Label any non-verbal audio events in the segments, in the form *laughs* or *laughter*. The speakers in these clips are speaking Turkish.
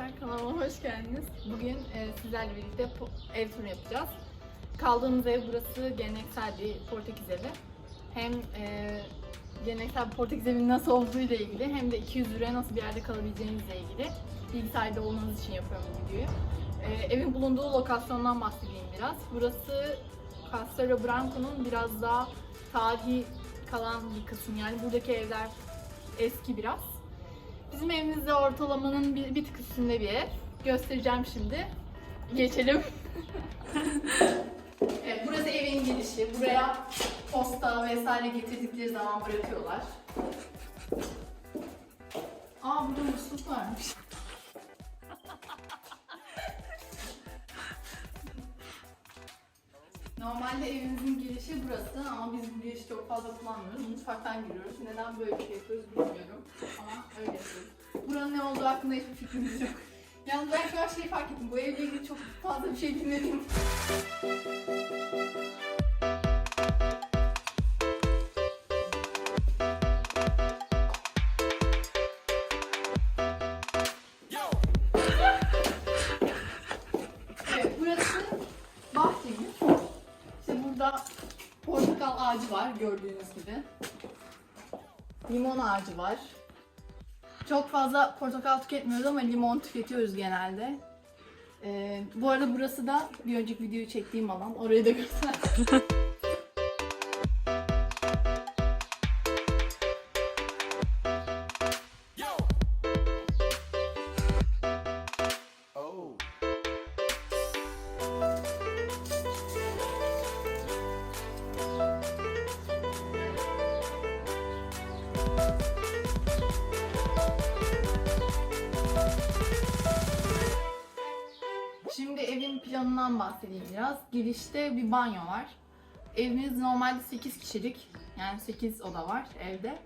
arkadaşlar kanalıma hoş geldiniz. Bugün e, sizlerle birlikte ev turu yapacağız. Kaldığımız ev burası geleneksel bir Portekiz evi. Hem e, geleneksel bir Portekiz evinin nasıl olduğu ile ilgili hem de 200 liraya nasıl bir yerde kalabileceğinizle ilgili bilgi sahibi olmanız için yapıyorum bu videoyu. E, evin bulunduğu lokasyondan bahsedeyim biraz. Burası Castelo Branco'nun biraz daha tarihi kalan bir kısım. Yani buradaki evler eski biraz. Bizim evimizde ortalamanın bir, bir tık üstünde bir ev. Göstereceğim şimdi. Geçelim. *laughs* evet, burası evin girişi. Buraya posta vesaire getirdikleri zaman bırakıyorlar. Aa burada musluk varmış. Normalde evimizin girişi burası ama biz bu girişi çok fazla kullanmıyoruz. Mutfaktan giriyoruz. Neden böyle bir şey yapıyoruz bilmiyorum. Ama öyle yapıyoruz. Buranın ne olduğu hakkında hiçbir fikrimiz yok. Yalnız ben şu an şeyi fark ettim. Bu evle ilgili çok fazla bir şey bilmedim. Ağacı var gördüğünüz gibi. Limon ağacı var. Çok fazla portakal tüketmiyoruz ama limon tüketiyoruz genelde. Ee, bu arada burası da bir önceki videoyu çektiğim alan. Orayı da göster. *laughs* Şimdi evin planından bahsedeyim biraz. Girişte bir banyo var. Evimiz normalde 8 kişilik. Yani 8 oda var evde.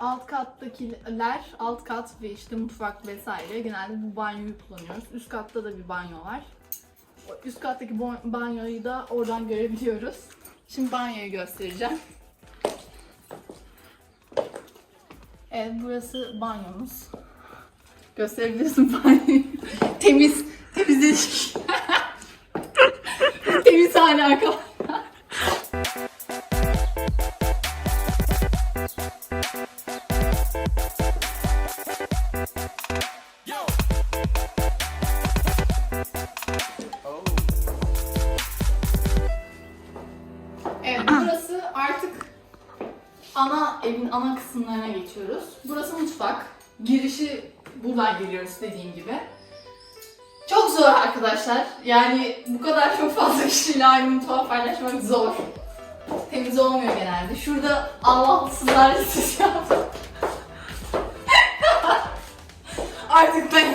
Alt kattakiler, alt kat ve işte mutfak vesaire genelde bu banyoyu kullanıyoruz. Üst katta da bir banyo var. Üst kattaki banyoyu da oradan görebiliyoruz. Şimdi banyoyu göstereceğim. Evet burası banyomuz. Gösterebilirsin banyoyu. *laughs* Temiz, temizledik. Temiz *laughs* hala arkadaşlar. Ana kısımlarına geçiyoruz. Burası mutfak. Girişi buradan giriyoruz dediğim gibi. Çok zor arkadaşlar. Yani bu kadar çok fazla *laughs* kişiyle aynı mutfağı paylaşmak zor. Temiz olmuyor genelde. Şurada Allahsızlar listesi yaptım. *laughs* Artık ben... *laughs*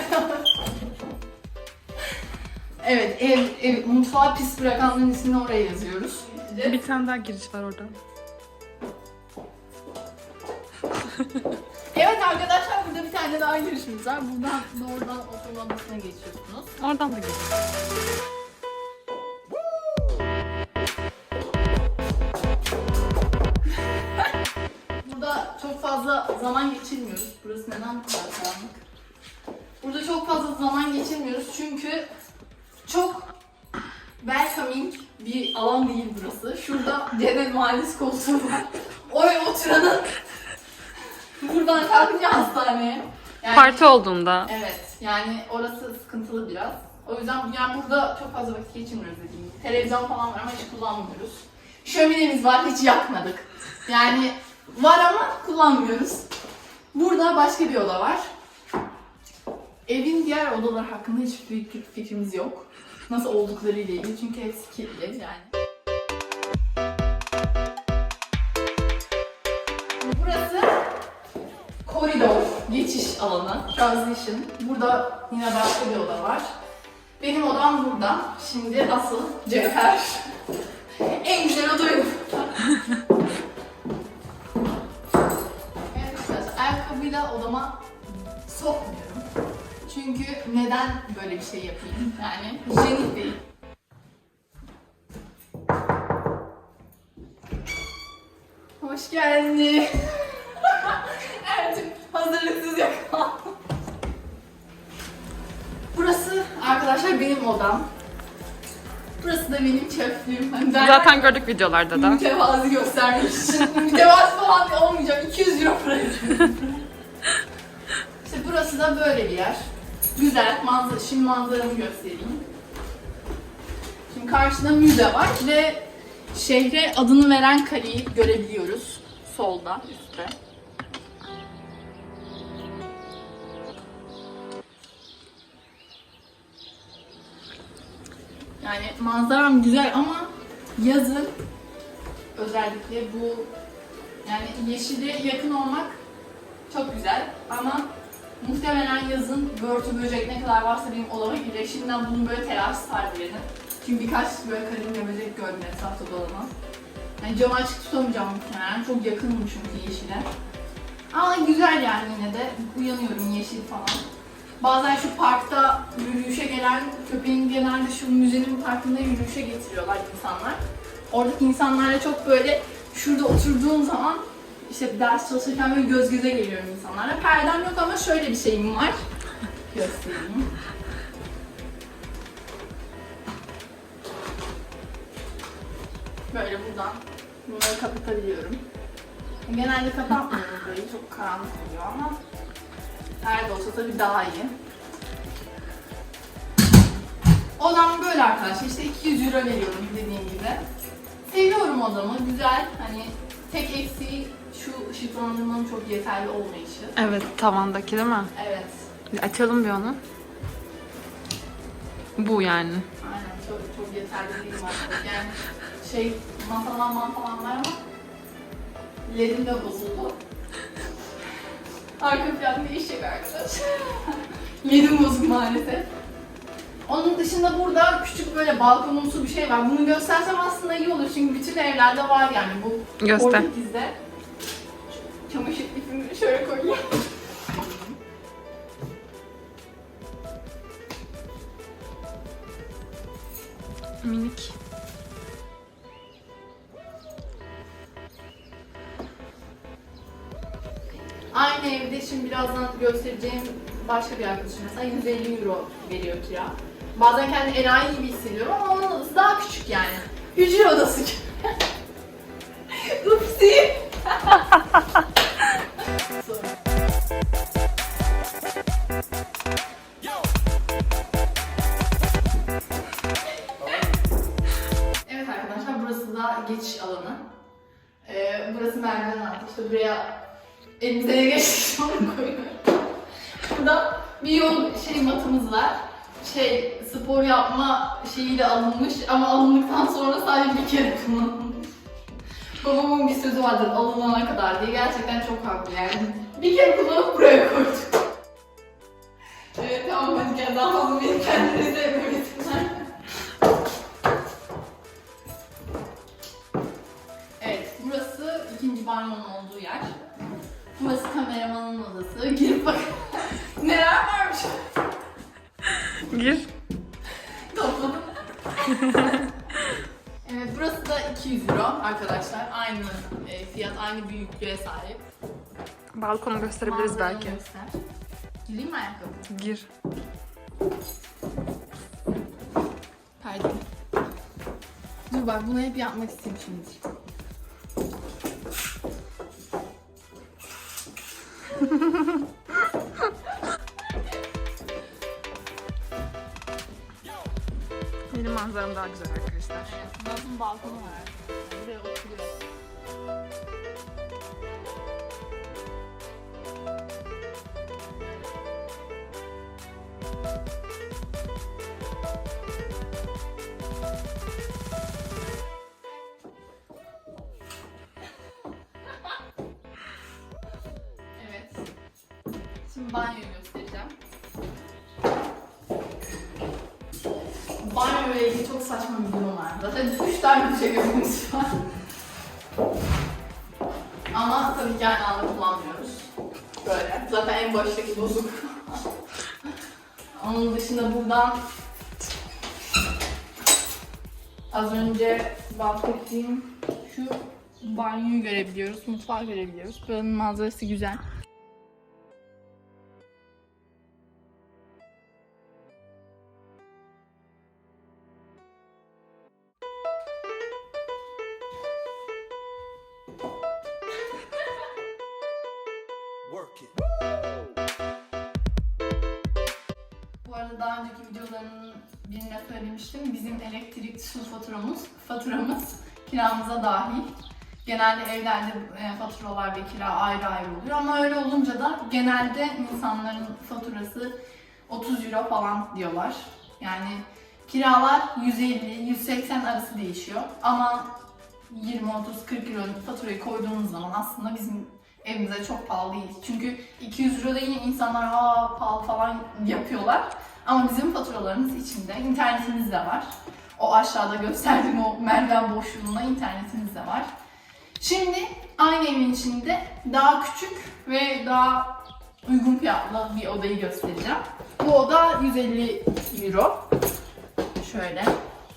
evet, ev, ev, mutfağı pis bırakanların ismini oraya yazıyoruz. Bir tane daha giriş var orada. *laughs* Evet arkadaşlar burada bir tane daha girişimiz var. Buradan doğrudan odasına geçiyorsunuz. Oradan da giriş. *laughs* Burada çok fazla zaman geçirmiyoruz. Burası neden bu kadar karanlık? Burada çok fazla zaman geçirmiyoruz çünkü çok welcoming bir alan değil burası. Şurada Ceren Mahallesi koltuğu var. Oraya oturanın buradan kalkınca hastaneye. Yani, Parti olduğunda Evet, yani orası sıkıntılı biraz. O yüzden yani burada çok fazla vakit geçirmiyoruz dediğim gibi. Televizyon falan var ama hiç kullanmıyoruz. Şöminemiz var, hiç yakmadık. Yani var ama kullanmıyoruz. Burada başka bir oda var. Evin diğer odalar hakkında hiçbir fikrimiz yok. Nasıl oldukları ile ilgili çünkü hepsi kilitli yani. Koridor, geçiş alanı, transition. Burada yine başka bir oda var. Benim odam burada. Şimdi asıl cevher. en güzel odayım. evet ayakkabıyla odama sokmuyorum. Çünkü neden böyle bir şey yapayım? Yani hijyenik değil. Hoş geldin. Hazırlıksız yakalandım. arkadaşlar benim odam. Burası da benim çöplüğüm. Hani derler Zaten gördük videolarda da. Mütevazi göstermek için. Mütevazi falan olmayacak. 200 euro para ödüyorum. işte burası da böyle bir yer. Güzel. Manzara, şimdi manzaramı göstereyim. Şimdi karşıda müze var ve şehre adını veren kaleyi görebiliyoruz. Solda, üstte. Yani manzaram güzel ama yazın özellikle bu yani yeşile yakın olmak çok güzel ama muhtemelen yazın börtü böcek ne kadar varsa benim olama girecek. Şimdiden bunun böyle telaşı sardı beni. Çünkü birkaç böyle karınca böcek gördüm etrafta dolanan. Yani camı açık tutamayacağım muhtemelen. Çok yakınım çünkü yeşile. Ama güzel yani yine de uyanıyorum yeşil falan. Bazen şu parkta yürüyüşe gelen köpeğin genelde şu müzenin parkında yürüyüşe getiriyorlar insanlar. Oradaki insanlarla çok böyle şurada oturduğum zaman işte ders çalışırken böyle göz göze geliyorum insanlarla. Perdem yok ama şöyle bir şeyim var. Göstereyim. Böyle buradan bunları kapatabiliyorum. Genelde kapatmıyorum burayı çok karanlık oluyor ama Perde olsa tabii daha iyi. Odam böyle arkadaşlar. İşte 200 euro veriyorum dediğim gibi. Seviyorum odamı. Güzel. Hani tek eksiği şu ışıklandırmanın çok yeterli olmayışı. Evet tavandaki değil mi? Evet. Açalım bir onu. Bu yani. Aynen çok çok yeterli değil maalesef. Yani şey masalan masalan var ama ledim de bozuldu. Arka plan değişecek arkadaşlar. *laughs* ledim bozuk maalesef. Onun dışında burada küçük böyle balkonumsu bir şey var. Bunu göstersem aslında iyi olur çünkü bütün evlerde var yani bu Göster. Portekiz'de. Çamaşır ipimi şöyle koyayım. Aynı evde şimdi birazdan göstereceğim başka bir arkadaşım mesela 150 euro veriyor kira. Bazen kendimi enayi gibi hissediyorum ama onun odası daha küçük yani. Hücre odası gibi. *laughs* Upsi. *laughs* Evet arkadaşlar burası da geçiş alanı. Ee, burası merdiven altı. İşte buraya elimize ne geçtiyse onu koyuyoruz. Burada bir yol şey matımız var. Şey spor yapma şeyiyle alınmış ama alındıktan sonra sadece bir kere kullanılmış. Babamın bir sözü vardır alınana kadar diye. Gerçekten çok haklı yani. Bir kere kullanıp buraya koyduk. Evet tamam hadi gel daha fazla beni kendinize 200 euro arkadaşlar. Aynı e, fiyat, aynı büyüklüğe sahip. Balkonu gösterebiliriz Manzaranı belki. göster. Gireyim mi ayakkabı? Gir. Pardon. Dur bak bunu hep yapmak istemişimdir. *laughs* Benim manzaram daha güzel arkadaşlar. Naz'ın balkonu var. Buraya oturuyor. Evet. Şimdi banyoyu göstereceğim. Banyo ile ilgili çok saçma bir durum var. Zaten 3 tane şey gözümüz var. Ama tabii ki aynı anda kullanmıyoruz. Böyle. Zaten en baştaki bozuk. Onun dışında buradan az önce bahsettiğim şu banyoyu görebiliyoruz, mutfağı görebiliyoruz. Buranın manzarası güzel. Birine söylemiştim. Bizim elektrik su faturamız, faturamız kiramıza dahil. Genelde evlerde e, faturalar ve kira ayrı ayrı oluyor ama öyle olunca da genelde insanların faturası 30 euro falan diyorlar. Yani kiralar 150-180 arası değişiyor ama 20, 30, 40 euro faturayı koyduğumuz zaman aslında bizim evimize çok pahalı değil. Çünkü 200 euro değil insanlar aa pahalı falan yapıyorlar. Ama bizim faturalarımız içinde internetimiz de var. O aşağıda gösterdiğim o merdiven boşluğunda internetimiz de var. Şimdi aynı evin içinde daha küçük ve daha uygun fiyatlı bir odayı göstereceğim. Bu oda 150 euro. Şöyle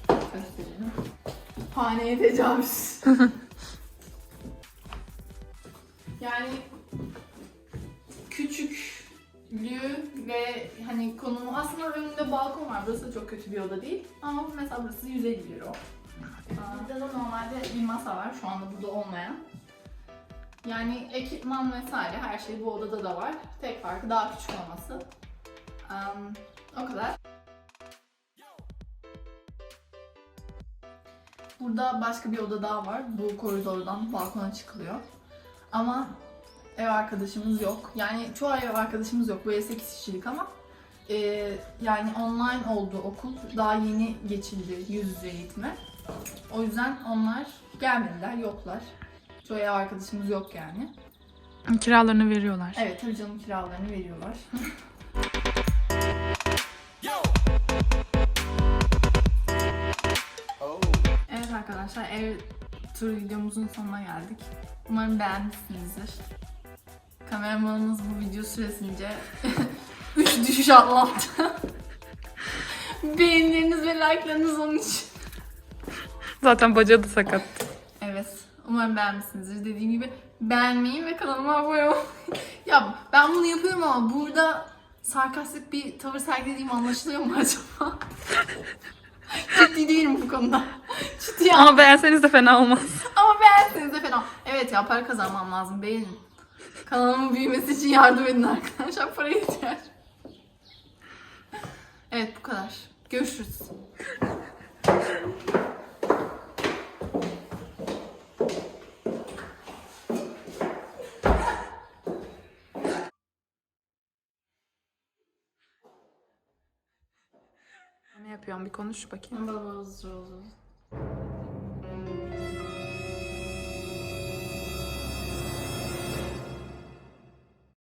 gösterelim. Haneye tecavüz. *laughs* yani küçüklüğü ve hani konumu aslında önünde balkon var. Burası da çok kötü bir oda değil. Ama mesela burası 150 euro. Burada da normalde bir masa var şu anda burada olmayan. Yani ekipman vesaire her şey bu odada da var. Tek farkı daha küçük olması. Am, o kadar. Burada başka bir oda daha var. Bu koridordan balkona çıkılıyor. Ama ev arkadaşımız yok. Yani çoğu ev arkadaşımız yok. Bu ev 8 kişilik ama e, yani online oldu okul. Daha yeni geçildi yüz yüze eğitime. O yüzden onlar gelmediler, yoklar. Çoğu ev arkadaşımız yok yani. Kiralarını veriyorlar. Evet tabii canım kiralarını veriyorlar. *laughs* evet arkadaşlar ev tur videomuzun sonuna geldik. Umarım beğenmişsinizdir. Kameramanımız bu video süresince *laughs* 3 düşüş atlattı. *laughs* Beğenileriniz ve like'larınız onun için. Zaten bacağı da sakat. Evet. Umarım beğenmişsinizdir. Dediğim gibi beğenmeyi ve kanalıma abone olmayı. *laughs* ya ben bunu yapıyorum ama burada sarkastik bir tavır sergilediğim anlaşılıyor mu acaba? Ciddi değilim bu konuda. Ciddi Ama beğenseniz de fena olmaz. ama beğenseniz de fena. Evet ya para kazanmam lazım. Beğenin. Kanalımın büyümesi için yardım edin arkadaşlar. Para ihtiyaç. Evet bu kadar. Görüşürüz. Ne yapıyorsun bir konuş bakayım. Baba